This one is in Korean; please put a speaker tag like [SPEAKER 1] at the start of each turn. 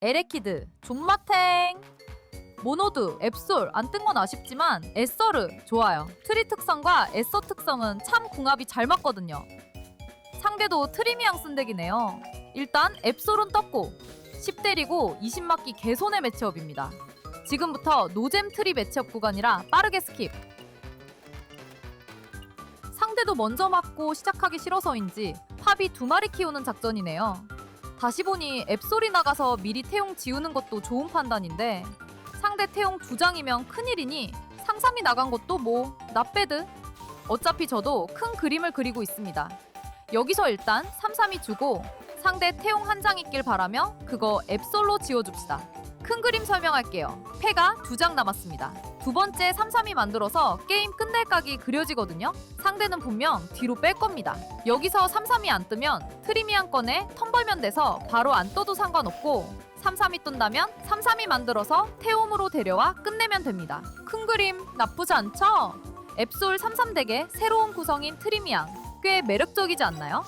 [SPEAKER 1] 에레키드, 존마탱, 모노드, 앱솔 안 뜬 건 아쉽지만 에서르 좋아요. 트리 특성과 에서 특성은 참 궁합이 잘 맞거든요. 상대도 트리미앙 쓴덱이네요. 일단 앱솔은 떴고 10 때리고 20 맞기 개손의 매치업입니다. 지금부터 노잼 트리 매치업 구간이라 빠르게 스킵. 상대도 먼저 맞고 시작하기 싫어서인지 팝이 두 마리 키우는 작전이네요. 다시 보니 앱솔이 나가서 미리 태용 지우는 것도 좋은 판단인데 상대 태용 두 장이면 큰일이니 상삼이 나간 것도 뭐 나배드 어차피 저도 큰 그림을 그리고 있습니다. 여기서 일단 삼삼이 주고 상대 태용 한 장 있길 바라며 그거 앱솔로 지워줍시다. 큰 그림 설명할게요. 패가 두 장 남았습니다. 두 번째 삼삼이 만들어서 게임 끝낼 각이 그려지거든요. 상대는 분명 뒤로 뺄 겁니다. 여기서 삼삼이 안 뜨면 트리미안 건에 턴 벌면 돼서 바로 안 떠도 상관없고 삼삼이 뜬다면 삼삼이 만들어서 태움으로 데려와 끝내면 됩니다. 큰 그림 나쁘지 않죠? 앱솔 삼삼덱의 새로운 구성인 트리미안 꽤 매력적이지 않나요?